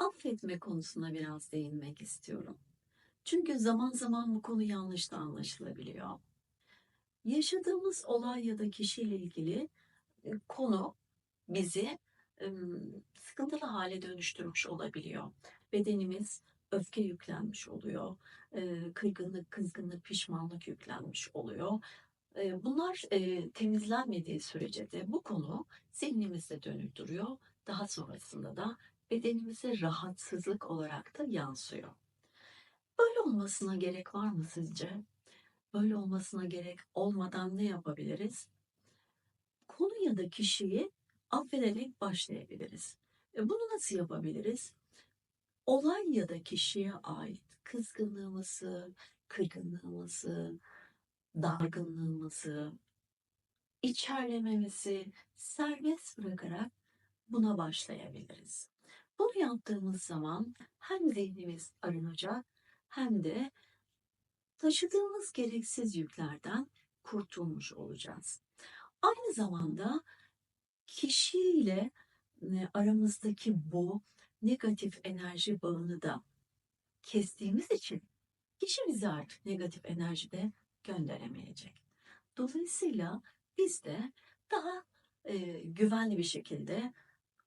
affetme konusuna biraz değinmek istiyorum. Çünkü zaman zaman bu konu yanlış da anlaşılabiliyor. Yaşadığımız olay ya da kişiyle ilgili e, konu bizi sıkıntılı hale dönüştürmüş olabiliyor. Bedenimiz öfke yüklenmiş oluyor, e, kırgınlık, kızgınlık, pişmanlık yüklenmiş oluyor. E, Bunlar temizlenmediği sürece de bu konu zihnimizde dönüp duruyor. Daha sonrasında da bedenimize rahatsızlık olarak da yansıyor. Böyle olmasına gerek var mı sizce? Böyle olmasına gerek olmadan ne yapabiliriz? Konu ya da kişiyi affederek başlayabiliriz. E, Bunu nasıl yapabiliriz? Olay ya da kişiye ait kızgınlığımızı, kırgınlığımızı, dargınlığımızı, içerlememizi serbest bırakarak buna başlayabiliriz. Yaptığımız zaman hem zihnimiz arınacak hem de taşıdığımız gereksiz yüklerden kurtulmuş olacağız. Aynı zamanda kişiyle e, aramızdaki bu negatif enerji bağını da kestiğimiz için kişi bize artık negatif enerji de gönderemeyecek. Dolayısıyla biz de daha e, güvenli bir şekilde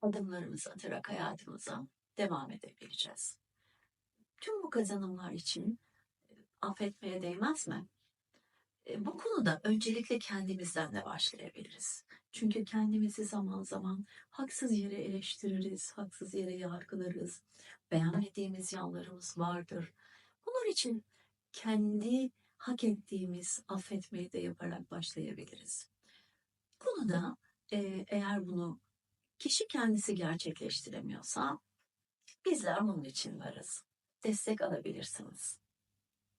adımlarımızı atarak hayatımıza devam edebileceğiz. Tüm bu kazanımlar için e, affetmeye değmez mi? E, Bu konuda öncelikle kendimizden de başlayabiliriz. Çünkü kendimizi zaman zaman haksız yere eleştiririz, haksız yere yargılarız. Beğenmediğimiz yanlarımız vardır. Bunlar için kendi hak ettiğimiz affetmeyi de yaparak başlayabiliriz. Konuda e, eğer bunu kişi kendisi gerçekleştiremiyorsa bizler bunun için varız. Destek alabilirsiniz.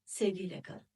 Sevgiyle kalın.